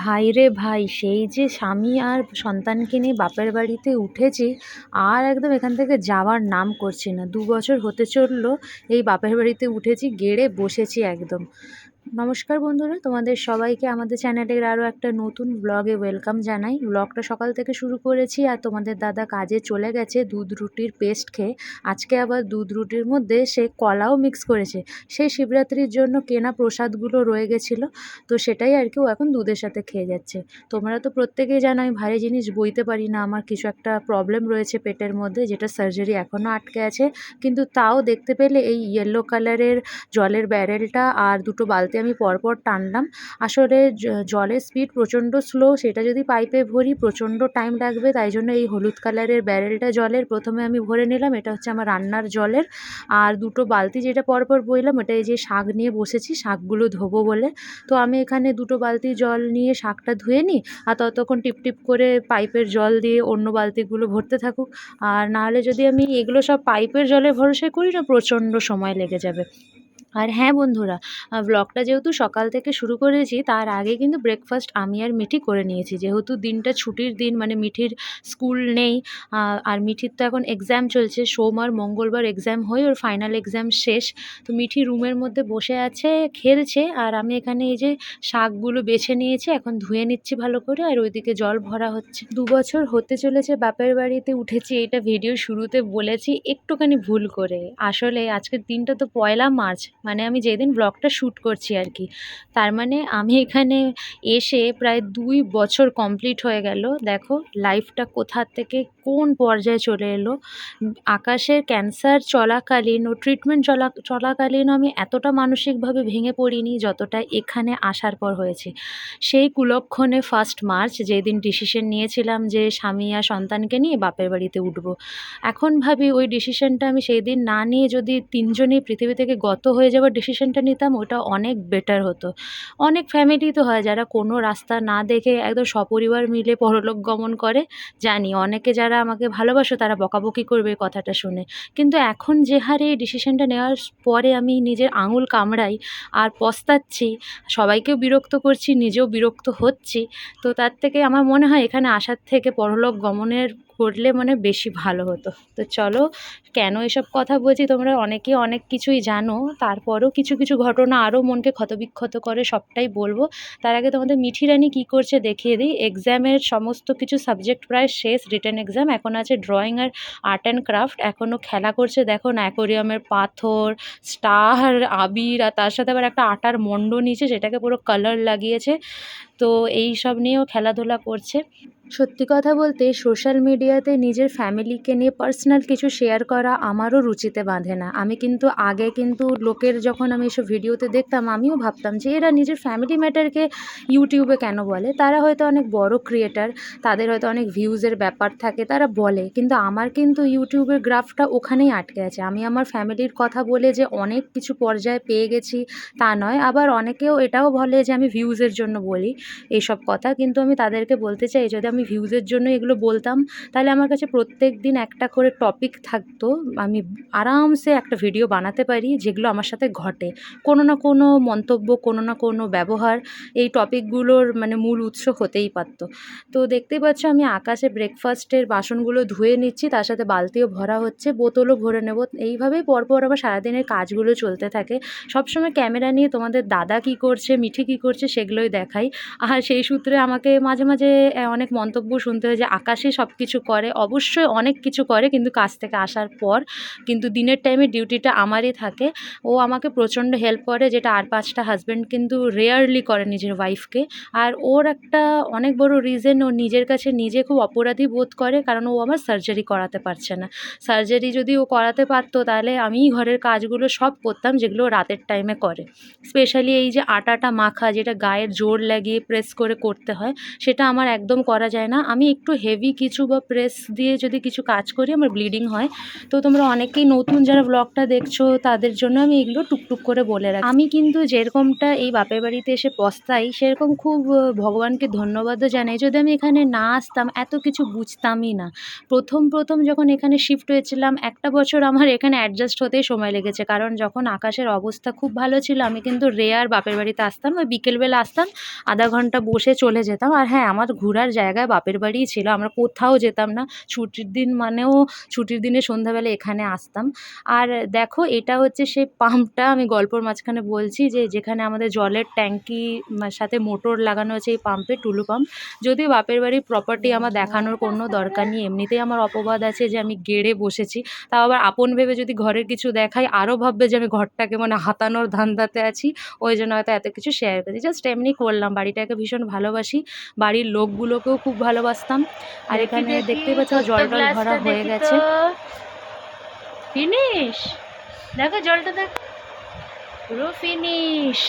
ভাই রে ভাই, সেই যে স্বামী আর সন্তানকে নিয়ে বাপের বাড়িতে উঠেছি, আর একদম এখান থেকে যাওয়ার নাম করছি না। দু বছর হতে চলল, এই বাপের বাড়িতে উঠেছি, গেড়ে বসেছি একদম। নমস্কার বন্ধুরা, তোমাদের সবাইকে আমাদের চ্যানেলের আরও একটা নতুন ব্লগে ওয়েলকাম জানাই। ব্লগটা সকাল থেকে শুরু করেছি আর তোমাদের দাদা কাজে চলে গেছে দুধ রুটির পেস্ট খেয়ে। আজকে আবার দুধ রুটির মধ্যে সে কলাও মিক্স করেছে। সেই শিবরাত্রির জন্য কেনা প্রসাদগুলো রয়ে গেছিল, তো সেটাই আর কি ও এখন দুধের সাথে খেয়ে যাচ্ছে। তোমরা তো প্রত্যেকেই জানো, আমি ভারী জিনিস বইতে পারি না, আমার কিছু একটা প্রবলেম রয়েছে পেটের মধ্যে, যেটা সার্জারি এখনও আটকে আছে। কিন্তু তাও দেখতে পেলে এই ইয়েলো কালারের জলের ব্যারেলটা আর দুটো বালতি আমি পরপর টানলাম। আসলে জলের স্পিড প্রচণ্ড স্লো সেটা যদি পাইপে ভরি প্রচণ্ড টাইম লাগবে, তাই জন্য এই হলুদ কালারের ব্যারেলটা জলের প্রথমে আমি ভরে নিলাম, এটা হচ্ছে আমার রান্নার জলের। আর দুটো বালতি যেটা পরপর বইলাম, ওটা এই যে শাক নিয়ে বসেছি, শাকগুলো ধোবো বলে। তো আমি এখানে দুটো বালতি জল নিয়ে শাকটা ধুয়ে নিই, আর ততক্ষণ টিপ টিপ করে পাইপের জল দিয়ে অন্য বালতিগুলো ভরতে থাকুক। আর নাহলে যদি আমি এগুলো সব পাইপের জলে ভরসায় করি না, প্রচণ্ড সময় লেগে যাবে। আর হ্যাঁ বন্ধুরা ব্লগটা যেহেতু সকাল থেকে শুরু করেছি, তার আগে কিন্তু ব্রেকফাস্ট আমি আর মিঠি করে নিয়েছি। যেহেতু দিনটা ছুটির দিন মানে মিঠির স্কুল নেই আর মিঠির তো এখন এক্সাম চলছে সোম আর মঙ্গলবার এক্সাম হয়ে ওর ফাইনাল এক্সাম শেষ। তো মিঠি রুমের মধ্যে বসে আছে, খেলছে, আর আমি এখানে এই যে শাকগুলো বেছে নিয়েছি, এখন ধুয়ে নিচ্ছি ভালো করে, আর ওইদিকে জল ভরা হচ্ছে। দু বছর হতে চলেছে, বাপের বাড়িতে উঠেছি, এটা ভিডিও শুরুতে বলেছি, একটুখানি ভুল করে। আসলে আজকের দিনটা তো পয়লা মার্চ মানে আমি যেদিন ব্লগটা শ্যুট করছি আর কি তার মানে আমি এখানে এসে প্রায় দুই বছর কমপ্লিট হয়ে গেল। দেখো লাইফটা কোথা থেকে কোন পর্যায়ে চলে এলো? আকাশের ক্যান্সার চলাকালীন ও ট্রিটমেন্ট চলা চলাকালীনও আমি এতটা মানসিকভাবে ভেঙে পড়িনি যতটা এখানে আসার পর হয়েছে। সেই কুলক্ষণে ফার্স্ট মার্চ যেদিন ডিসিশন নিয়েছিলাম যে স্বামী আর সন্তানকে নিয়ে বাপের বাড়িতে উঠব। এখন ভাবি ওই ডিসিশনটা আমি সেই দিন না নিয়ে যদি তিনজনই পৃথিবী থেকে গত হয়ে যাওয়ার ডিসিশনটা নিতাম, ওটা অনেক বেটার হতো। অনেক ফ্যামিলি তো হয় যারা কোনো রাস্তা না দেখে একদম সপরিবার মিলে পরলোক গমন করে, জানি অনেকে যারা আমাকে ভালোবাসো তারা বকাবকি করবে কথাটা শুনে। কিন্তু এখন যে হারে এই ডিসিশনটা নেওয়ার পরে আমি নিজের আঙুল কামড়াই আর পস্তাচ্ছি, সবাইকেও বিরক্ত করছি, নিজেও বিরক্ত হচ্ছি, তো তার থেকে আমার মনে হয় এখানে আসার থেকে পরলোক গমনের করলে মানে বেশি ভালো হতো। তো চলো, কেন এসব কথা বলছি তোমরা অনেকেই অনেক কিছুই জানো, তারপরেও কিছু কিছু ঘটনা আরও মনকে ক্ষতবিক্ষত করে, সবটাই বলব। তার আগে তোমাদের মিঠি রানী কী করছে দেখিয়ে দিই। এক্সামের সমস্ত কিছু সাবজেক্ট প্রায় শেষ রিটার্ন এক্সাম এখন আছে ড্রয়িং আর আর্ট অ্যান্ড ক্রাফট এখনও খেলা করছে। দেখো না অ্যাকোরিয়ামের পাথর স্টার আবির, আর তার সাথে আবার একটা আটার মণ্ড নিয়েছে সেটাকে পুরো কালার লাগিয়েছে। তো এই সব নিয়েও খেলাধুলা করছে। সত্যি কথা বলতে সোশ্যাল মিডিয়াতে নিজের ফ্যামিলিকে নিয়ে পার্সোনাল কিছু শেয়ার করা আমারও রুচিতে বাঁধে না। আমি কিন্তু আগে কিন্তু লোকের যখন আমি এসব ভিডিওতে দেখতাম, আমিও ভাবতাম যে এরা নিজের ফ্যামিলি ম্যাটারকে ইউটিউবে কেন বলে? তারা হয়তো অনেক বড় ক্রিয়েটার তাদের হয়তো অনেক ভিউজের ব্যাপার থাকে, তারা বলে। কিন্তু আমার কিন্তু ইউটিউবের গ্রাফটা ওখানেই আটকে আছে। আমি আমার ফ্যামিলির কথা বলে যে অনেক কিছু পর্যায়ে পেয়ে গেছি তা নয়, আবার অনেকেও এটাও বলে যে আমি ভিউজের জন্য বলি। এইসব কথা। কিন্তু আমি তাদেরকে বলতে চাই, যদি আমি ভিউজের জন্য এগুলো বলতাম, তাহলে আমার কাছে প্রত্যেক দিন একটা করে টপিক থাকতো। আমি আরামসে একটা ভিডিও বানাতে পারি, যেগুলো আমার সাথে ঘটে। কোনো না কোনো মন্তব্য, কোনো না কোনো ব্যবহার, এই টপিকগুলোর মানে মূল উৎস হতেই পারতো। তো দেখতেই পাচ্ছ, আমি আকাশে ব্রেকফাস্টের বাসনগুলো ধুয়ে নিচ্ছি, তার সাথে বালতিও ভরা হচ্ছে, বোতলও ভরে নেব। এইভাবেই পরপর আবার সারাদিনের কাজগুলো চলতে থাকে। সবসময় ক্যামেরা নিয়ে তোমাদের দাদা কী করছে, মিঠি কী করছে, সেগুলোই দেখাই। আর সেই সূত্রে আমাকে মাঝে মাঝে অনেক মন্তব্য শুনতে হয় যে আকাশে সব কিছু করে। অবশ্যই অনেক কিছু করে কিন্তু কাজ থেকে আসার পর, কিন্তু দিনের টাইমে ডিউটিটা আমারই থাকে। ও আমাকে প্রচণ্ড হেল্প করে, যেটা আর পাঁচটা হাজব্যান্ড কিন্তু রেয়ারলি করে নিজের ওয়াইফকে আর ওর একটা অনেক বড় রিজন ও নিজের কাছে নিজে খুব অপরাধী বোধ করে, কারণ ও আমার সার্জারি করাতে পারছে না। সার্জারি যদি ও করাতে পারতো, তাহলে আমিই ঘরের কাজগুলো সব করতাম, যেগুলো রাতের টাইমে করে। স্পেশালি এই যে আটাটা মাখা, যেটা গায়ের জোর লাগিয়ে প্রেস করে করতে হয়, সেটা আমার একদম করা যায় না। আমি একটু হেভি কিছু বা প্রেস দিয়ে যদি কিছু কাজ করি, আমার ব্লিডিং হয়। তো তোমরা অনেকেই নতুন যারা ব্লগটা দেখছ, তাদের জন্য আমি এগুলো টুকটুক করে বলে রাখি। আমি কিন্তু যেরকমটা এই বাপের বাড়িতে এসে পস্তাই, সেরকম খুব ভগবানকে ধন্যবাদও জানাই। যদি আমি এখানে না আসতাম, এত কিছু বুঝতামই না। প্রথম প্রথম যখন এখানে শিফট হয়েছিলাম, একটা বছর আমার এখানে অ্যাডজাস্ট হতেই সময় লেগেছে। কারণ যখন আকাশের অবস্থা খুব ভালো ছিল, আমি কিন্তু রেয়ার বাপের বাড়িতে আসতাম। ওই বিকেলবেলা আসতাম, আধা ঘণ্টা বসে চলে যেতাম। আর হ্যাঁ আমার ঘোরার জায়গায় বাপের বাড়িই ছিল। আমরা কোথাও যেতাম না। ছুটির দিন মানেও ছুটির দিনে সন্ধ্যাবেলা এখানে আসতাম। আর দেখো, এটা হচ্ছে সেই পাম্পটা। আমি গল্পর মাঝখানে বলছি যে, যেখানে আমাদের জলের ট্যাঙ্কি সাথে মোটর লাগানো আছে এই পাম্পে, টুলু পাম্প। যদিও বাপের বাড়ির প্রপার্টি আমার দেখানোর কোনো দরকার নেই। এমনিতেই আমার অপবাদ আছে যে, আমি গেড়ে বসেছি। তাও আবার আপন ভেবে যদি ঘরের কিছু দেখাই, আরও ভাববে যে, আমি ঘরটাকে মানে হাতানোর ধান্দাতে আছি। ওই জন্য হয়তো এত কিছু শেয়ার করি জাস্ট এমনি করলাম বাড়িটাকে ভীষণ ভালোবাসি। বাড়ির লোকগুলোকেও খুব ভালোবাসতাম। আর এখানে দেখতে পাচ্ছ জল টল ভরা হয়ে গেছে। ফিনিশ? দেখো জলটা দেখ। পুরো ফিনিশ।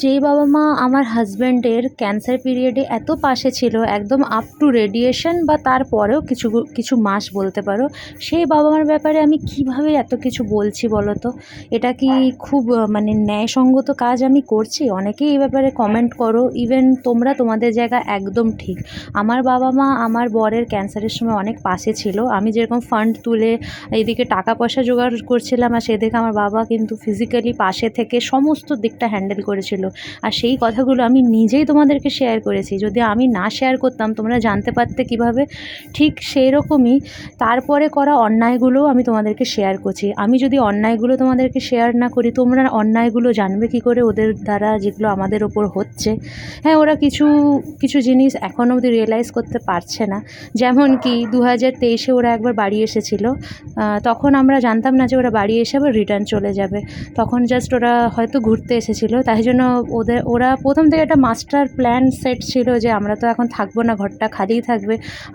যেই বাবা মা আমার হাজব্যান্ডের ক্যান্সার পিরিয়ডে এত পাশে ছিল, একদম আপ টু রেডিয়েশন বা তারপরেও কিছু কিছু মাস বলতে পারো, সেই বাবা মার ব্যাপারে আমি কীভাবে এত কিছু বলছি বলো তো? এটা কি খুব মানে ন্যায়সঙ্গত কাজ আমি করছি? অনেকেই এই ব্যাপারে কমেন্ট করো। ইভেন তোমরা তোমাদের জায়গা একদম ঠিক। আমার বাবা মা আমার বরের ক্যান্সারের সময় অনেক পাশে ছিল। আমি যেরকম ফান্ড তুলে এইদিকে টাকা পয়সা জোগাড় করছিলাম আর সেদিকে আমার বাবা কিন্তু ফিজিক্যালি পাশে থেকে সমস্ত দিকটা হ্যান্ডেল করেছিল। আর সেই কথাগুলো আমি নিজেই তোমাদেরকে শেয়ার করেছি। যদি আমি না শেয়ার করতাম, তোমরা জানতে পারতে কীভাবে? ঠিক সেই রকমই তারপরে করা অন্যায়গুলোও আমি তোমাদেরকে শেয়ার করছি। আমি যদি অন্যায়গুলো তোমাদেরকে শেয়ার না করি, তোমরা অন্যায়গুলো জানবে কি করে? ওদের দ্বারা যেগুলো আমাদের ওপর হচ্ছে। হ্যাঁ ওরা কিছু কিছু জিনিস এখনও অবধি রিয়েলাইজ করতে পারছে না। যেমন কি দু হাজার তেইশে ওরা একবার বাড়ি এসেছিল। তখন আমরা জানতাম না যে ওরা বাড়ি এসে আবার রিটার্ন চলে যাবে। তখন জাস্ট ওরা হয়তো ঘুরতে এসেছিল। তাই জন্য ওদের, ওরা প্রথম থেকে একটা মাস্টার প্ল্যান সেট ছিল যে আমরা তো এখন থাকব না, ঘরটা খালিই থাকবে।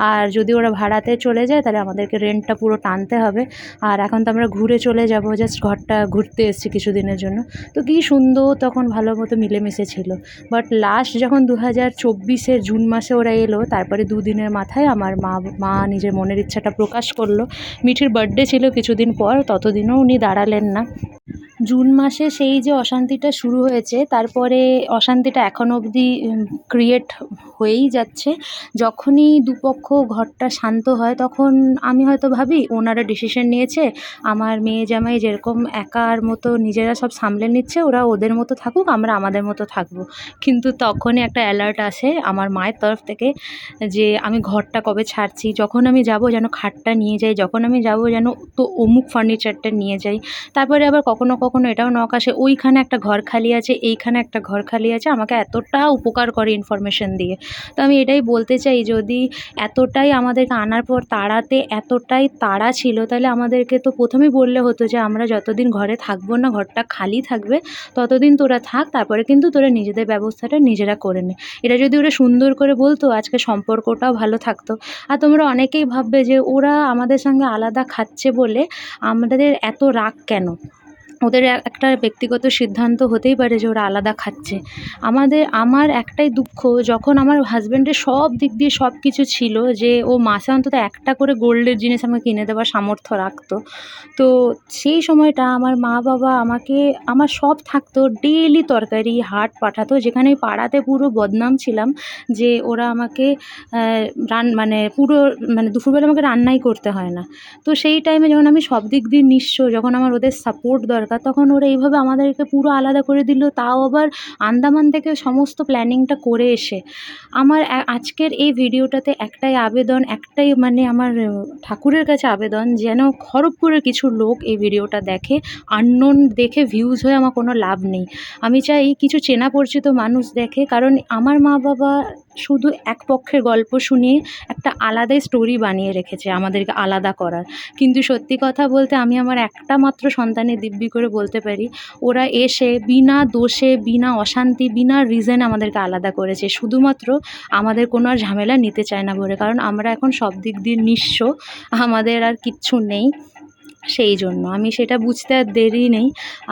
আর যদি ওরা ভাড়াতে চলে যায়, তাহলে আমাদেরকে রেন্টটা পুরো টানতে হবে। আর এখন তো আমরা ঘুরে চলে যাব জাস্ট ঘরটা ঘুরতে এসেছি কিছুদিনের জন্য। তো কী সুন্দর তখন ভালো মতো মিলেমিশে ছিল। বাট লাস্ট যখন দু হাজার চব্বিশের জুন মাসে ওরা এলো, তারপরে দুদিনের মাথায় আমার মা মা নিজের মনের ইচ্ছাটা প্রকাশ করল। মিঠির বার্থডে ছিল কিছুদিন পর, ততদিনও উনি দাঁড়ালেন না। জুন মাসে সেই যে অশান্তিটা শুরু হয়েছে তারপরে অশান্তিটা এখনও অবধি ক্রিয়েট হয়েই যাচ্ছে। যখনই দুপক্ষ ঘরটা শান্ত হয়, তখন আমি হয়তো ভাবি, ওনারা ডিসিশন নিয়েছে, আমার মেয়ে জামাই যেরকম একার মতো নিজেরা সব সামলে নিচ্ছে, ওরা ওদের মতো থাকুক, আমরা আমাদের মতো থাকব। কিন্তু তখনই একটা অ্যালার্ট আসে আমার মায়ের তরফ থেকে যে, আমি ঘরটা কবে ছাড়ছি, যখন আমি যাব যেন খাটটা নিয়ে যাই, যখন আমি যাব যেন তো অমুক ফার্নিচারটা নিয়ে যাই। তারপরে আবার কখনো কখনো এটাও নক আসে, ওইখানে একটা ঘর খালি আছে, এইখানে একটা ঘর খালি আছে, আমাকে এতটা উপকার করে ইনফরমেশন দিয়ে। তো আমি এটাই বলতে চাই, যদি এতটাই আমাদেরকে আনার পর তাড়াতে এতটাই তাড়া ছিল, তাহলে আমাদেরকে তো প্রথমেই বললে হতো যে, আমরা যতদিন ঘরে থাকব না, ঘরটা খালি থাকবে, ততদিন তোরা থাক, তারপরে কিন্তু তোরা নিজেদের ব্যবস্থাটা নিজেরা করে নে। এটা যদি ওরা সুন্দর করে বলতো, আজকে সম্পর্কটাও ভালো থাকতো। আর তোমরা অনেকেই ভাববে যে, ওরা আমাদের সঙ্গে আলাদা খাচ্ছে বলে আমাদের এত রাগ কেন? ওদের একটা ব্যক্তিগত সিদ্ধান্ত হতেই পারে যে ওরা আলাদা খাচ্ছে। আমাদের, আমার একটাই দুঃখ, যখন আমার হাজব্যান্ডের সব দিক দিয়ে সব কিছু ছিল যে ও মাসে অন্তত একটা করে গোল্ডের জিনিস আমাকে কিনে দেওয়ার সামর্থ্য রাখতো। তো সেই সময়টা আমার মা বাবা আমাকে, আমার সব থাকতো ডেইলি তরকারি, হাট পাঠাতো, যেখানে পাড়াতে পুরো বদনাম ছিলাম যে ওরা আমাকে রান মানে পুরো মানে দুপুরবেলা আমাকে রান্নাই করতে হয় না। তো সেই টাইমে যখন আমি সব দিক দিয়ে নিঃস্ব, যখন আমার ওদের সাপোর্ট দরকার তখন ওরা এইভাবে আমাদেরকে পুরো আলাদা করে দিল, তাও আবার আন্দামান থেকে সমস্ত প্ল্যানিংটা করে এসে। আমার আজকের এই ভিডিওটাতে একটাই আবেদন, একটাই মানে আমার ঠাকুরের কাছে আবেদন, যেন খড়গপুরের কিছু লোক এই ভিডিওটা দেখে আননোন দেখে ভিউজ হয়ে আমার কোনো লাভ নেই। আমি চাই কিছু চেনা পরিচিত মানুষ দেখে, কারণ আমার মা বাবা শুধু এক পক্ষের গল্প শুনিয়ে একটা আলাদাই স্টোরি বানিয়ে রেখেছে, আমাদেরকে আলাদা করার। কিন্তু সত্যি কথা বলতে আমি আমার একটা মাত্র সন্তানের দিব্যি করে বলতে পারি, ওরা এসে বিনা দোষে, বিনা অশান্তি, বিনা রিজনে আমাদেরকে আলাদা করেছে। শুধুমাত্র আমাদের কোনো আর ঝামেলা নিতে চায় না বলে কারণ আমরা এখন সব দিক দিয়ে নিঃস্ব, আমাদের আর কিচ্ছু নেই সেই জন্য। আমি সেটা বুঝতে আর দেরি নেই।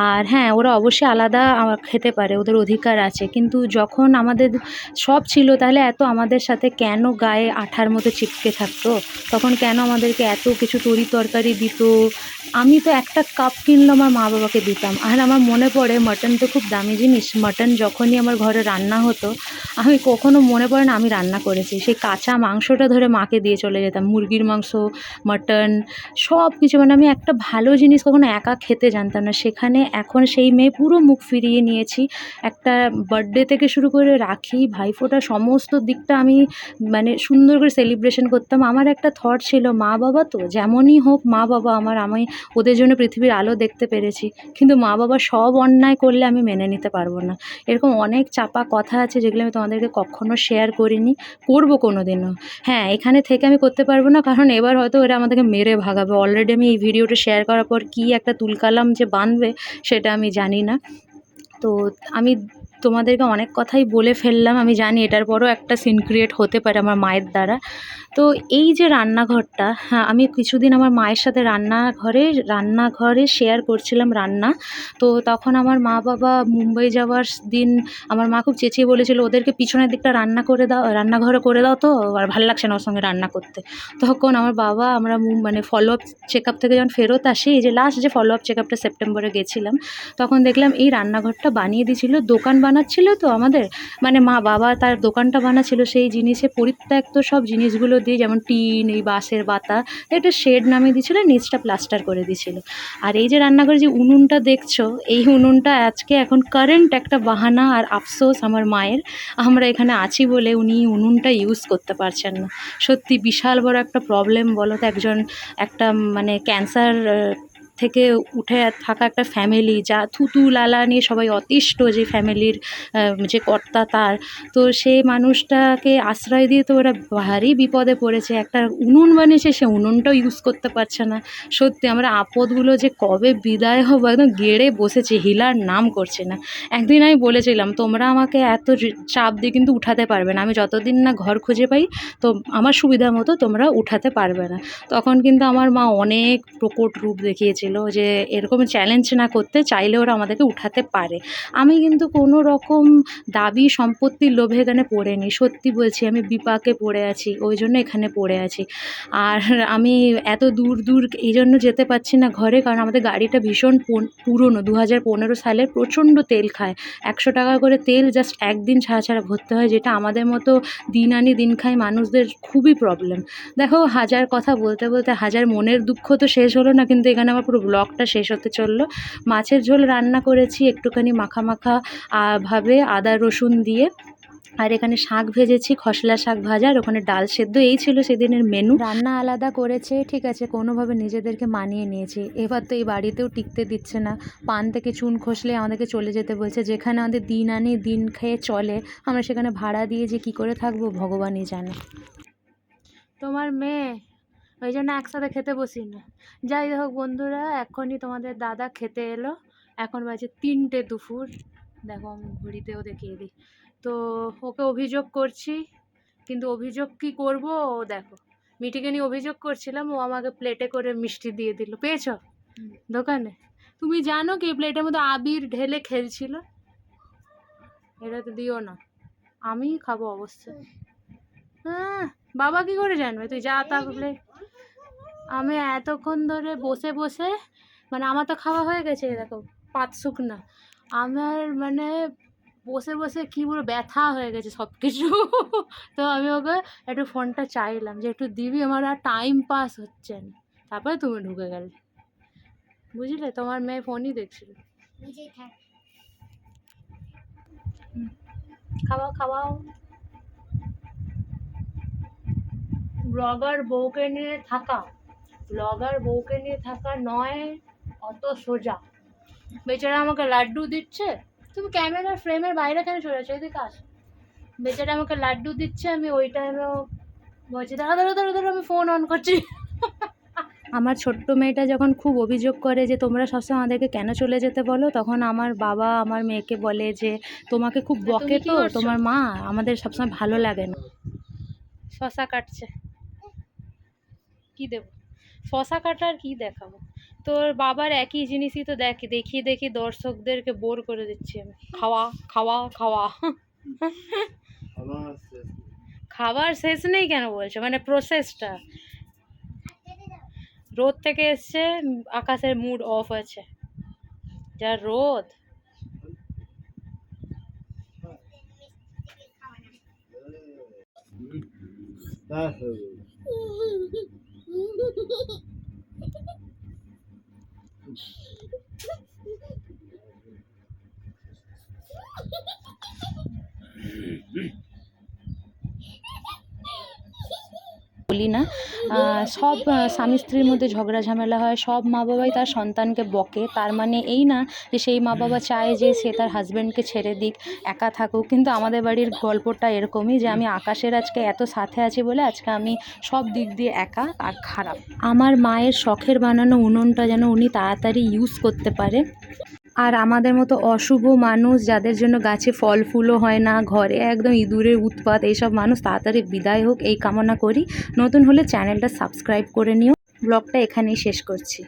আর হ্যাঁ ওরা অবশ্যই আলাদা খেতে পারে, ওদের অধিকার আছে। কিন্তু যখন আমাদের সব ছিল, তাহলে এত আমাদের সাথে কেন গায়ে আঠার মতো চিপকে থাকতো? তখন কেন আমাদেরকে এত কিছু তরি তরকারি দিত? আমি তো একটা কাপ কিনলে আমার মা বাবাকে দিতাম। আর আমার মনে পড়ে মাটন তো খুব দামি জিনিস। মাটন যখনই আমার ঘরে রান্না হতো, আমি কখনো মনে পড়ে না আমি রান্না করেছি। সেই কাঁচা মাংসটা ধরে মাকে দিয়ে চলে যেতাম। মুরগির মাংস মাটন সব কিছু মানে আমি একটা ভালো জিনিস কখনো একা খেতে জানতাম না। সেখানে এখন সেই মেয়ে পুরো মুখ ফিরিয়ে নিয়েছি। একটা বার্থডে থেকে শুরু করে রাখি, ভাইফোঁটা, সমস্ত দিকটা আমি মানে সুন্দর করে সেলিব্রেশন করতাম। আমার একটা থট ছিল মা বাবা তো যেমনই হোক মা বাবা আমার আমি ওদের জন্য পৃথিবীর আলো দেখতে পেরেছি। কিন্তু মা বাবা সব অন্যায় করলে আমি মেনে নিতে পারব না। এরকম অনেক চাপা কথা আছে যেগুলো আমি তোমাদেরকে কখনো শেয়ার করিনি, করব কোনো দিনও হ্যাঁ এখানে থেকে আমি করতে পারব না, কারণ এবার হয়তো ওরা আমাদেরকে মেরে ভাগাবে। অলরেডি আমি এই ভিডিওটা শেয়ার করার পর কী একটা তুলকালাম যে বাঁধবে, সেটা আমি জানি না। তো আমি তোমাদেরকে অনেক কথাই বলে ফেললাম, আমি জানি এটার পরও একটা সিন ক্রিয়েট হতে পারে আমার মায়ের দ্বারা। তো এই যে রান্নাঘরটা হ্যাঁ আমি কিছুদিন আমার মায়ের সাথে রান্নাঘরে রান্নাঘরে শেয়ার করছিলাম রান্না। তো তখন আমার মা বাবা মুম্বাই যাওয়ার দিন আমার মা খুব চেঁচিয়ে বলেছিল, ওদেরকে পিছনের দিকটা রান্না করে দাও, রান্নাঘরে করে দাও তো, আর ভালো লাগছে না ওর সঙ্গে রান্না করতে। তখন আমার বাবা, আমরা মানে ফলো আপ চেক আপ থেকে যখন ফেরত আসি, এই যে লাস্ট যে ফলো আপ চেক আপটা সেপ্টেম্বরে গেছিলাম, তখন দেখলাম এই রান্নাঘরটা বানিয়ে দিয়েছিল, দোকান বানাচ্ছিল তো আমাদের মানে মা বাবা তার দোকানটা বানাচ্ছিল, সেই জিনিসে পরিত্যক্ত সব জিনিসগুলো দিয়ে যেমন টিন, এই বাঁশের বাতা, একটা শেড নামিয়ে দিয়েছিল, নিচটা প্লাস্টার করে দিয়েছিলো। আর এই যে রান্নাঘরে যে উনুনটা দেখছ, এই উনুনটা আজকে এখন কারেন্ট একটা বাহানা আর আফসোস আমার মায়ের। আমরা এখানে আছি বলে উনি উনুনটা ইউজ করতে পারছেন না। সত্যি বিশাল বড় একটা প্রবলেম বলো তো, একজন, একটা মানে ক্যান্সার থেকে উঠে থাকা একটা ফ্যামিলি যা থুতু, লালা নিয়ে সবাই অতিষ্ঠ যে ফ্যামিলির যে কর্তা তার। তো সেই মানুষটাকে আশ্রয় দিয়ে তো ওরা ভারী বিপদে পড়েছে। একটা উনুন বানিয়েছে, সে উনুনটাও ইউজ করতে পারছে না। সত্যি আমরা আপদগুলো যে কবে বিদায় হব, একদম গেড়ে বসেছে, হিলার নাম করছে না। একদিন আমি বলেছিলাম, তোমরা আমাকে এত চাপ দিয়ে কিন্তু উঠাতে পারবে না। আমি যতদিন না ঘর খুঁজে পাই, তো আমার সুবিধা মতো তোমরা উঠাতে পারবে না। তখন কিন্তু আমার মা অনেক প্রকট রূপ দেখিয়েছিল যে এরকম চ্যালেঞ্জ না করতে চাইলে ওরা আমাদেরকে উঠাতে পারে। আমি কিন্তু কোনো রকম দাবি সম্পত্তির লোভে এখানে পড়ে নি সত্যি বলছি, আমি বিপাকে পড়ে আছি, ওই জন্য এখানে পড়ে আছি। আর আমি এত দূর দূর এই জন্য যেতে পারছি না ঘরে, কারণ আমাদের গাড়িটা ভীষণ পুরনো। দু হাজার পনেরো সালে প্রচণ্ড তেল খায়। একশো টাকা করে তেল জাস্ট একদিন ছাড়া ছাড়া ভরতে হয়, যেটা আমাদের মতো দিন আনি দিন খাই মানুষদের খুবই প্রবলেম দেখো, হাজার কথা বলতে বলতে, হাজার মনের দুঃখ তো শেষ হলো না, কিন্তু এখানে আমার ব্লগটা শেষ হতে চলল। মাছের ঝোল রান্না করেছি একটুখানি মাখা মাখা ভাবে আদা রসুন দিয়ে। আর এখানে শাক ভেজেছি খসলা শাক ভাজা আর ওখানে ডাল সেদ্ধ। এই ছিল সেদিনের মেনু রান্না আলাদা করেছে ঠিক আছে কোনোভাবে নিজেদেরকে মানিয়ে নিয়েছে। এবার তো এই বাড়িতেও টিকতে দিচ্ছে না। পান থেকে চুন খসলে আমাদেরকে চলে যেতে বলছে। যেখানে আমাদের দিন আনি দিন খেয়ে চলে। আমরা সেখানে ভাড়া দিয়ে যে কী করে থাকব ভগবানই জানে। তোমার মেয়ে ওই জন্য একসাথে খেতে বসি না যাই হোক বন্ধুরা এখনই তোমাদের দাদা খেতে এলো। এখন বাজে তিনটে দুপুর। দেখো আমি ঘড়িতেও দেখিয়ে দিই। তো ওকে অভিযোগ করছি কিন্তু অভিযোগ কি করব ও দেখো। মিটিকে নিয়ে অভিযোগ করছিলাম ও আমাকে প্লেটে করে মিষ্টি দিয়ে দিল। পেয়েছ? দোকানে? তুমি জানো কি প্লেটের মধ্যে আবির ঢেলে খেলছিল? এটা তো দিও না। আমি খাব অবশ্যই। হ্যাঁ বাবা কি করে জানবে? তুই যা তাহলে আমি এতক্ষণ ধরে বসে বসে মানে আমার তো খাওয়া হয়ে গেছে দেখো পাত শুকনা। আমার মানে বসে বসে কী বলব ব্যথা হয়ে গেছে সব কিছু তো আমি ওকে একটু ফোনটা চাইলাম যে একটু দিবি আমার আর টাইম পাস হচ্ছে না। তারপরে তুমি ঢুকে গেলে। বুঝলে? তোমার মেয়ে ফোনই দেখছিল। হুম। খাওয়াও খাওয়াও। ব্লগার বউকে নিয়ে থাকা। ব্লগার বউকে নিয়ে থাকা নয় অত সোজা। বেচারা আমাকে লাড্ডু দিচ্ছে। তুমি ক্যামেরার ফ্রেমের বাইরে কেন চলে যাচ্ছ? এদিকে আস। বেচারা আমাকে লাড্ডু দিচ্ছে আমি ওই টাইমেও বলছি দাঁড়া দাঁড়া দাঁড়া দাঁড়া আমি ফোন অন করছি। আমার ছোট্ট মেয়েটা যখন খুব অভিযোগ করে যে তোমরা সবসময় আমাদেরকে কেন চলে যেতে বলো? তখন আমার বাবা আমার মেয়েকে বলে যে তোমাকে খুব বকে তো তোমার মা আমাদের সবসময় ভালো লাগে না। শশা কাটছে। কি দেবো? শশা কাটার কি দেখাবো? তোর বাবার একই জিনিসই তো দেখ দেখিয়ে দেখি দর্শকদেরকে বোর করে দিচ্ছি আমি। খাওয়া খাওয়া খাওয়া। খাবার শেষ নেই কেন বলছো? মানে প্রসেসটা রোদ থেকে এসছে আকাশের মুড অফ আছে। যা রোদ। Hey, hey. বলি না। সব স্বামী স্ত্রীর মধ্যে ঝগড়া ঝামেলা হয়, সব মা বাবাই তার সন্তানকে বকে। তার মানে এই না যে সেই মা বাবা চায় যে সে তার হাজব্যান্ডকে ছেড়ে দিক, একা থাকুক। কিন্তু আমাদের বাড়ির গল্পটা এরকমই যে আমি আকাশের আজকে এত সাথে আছি বলে আজকে আমি সব দিক দিয়ে একা আর খারাপ। আমার মায়ের শখের বানানো উনুনটা যেন উনি তাড়াতাড়ি ইউজ করতে পারে। আর আমাদের মতো অশুভ মানুষ যাদের জন্য গাছে ফল, ফুলও হয় না, ঘরে একদম ইঁদুরের উৎপাত, এইসব মানুষ তাড়াতাড়ি বিদায় হোক, এই কামনা করি। নতুন হলে চ্যানেলটা সাবস্ক্রাইব করে নিও। ব্লগটা এখানেই শেষ করছি।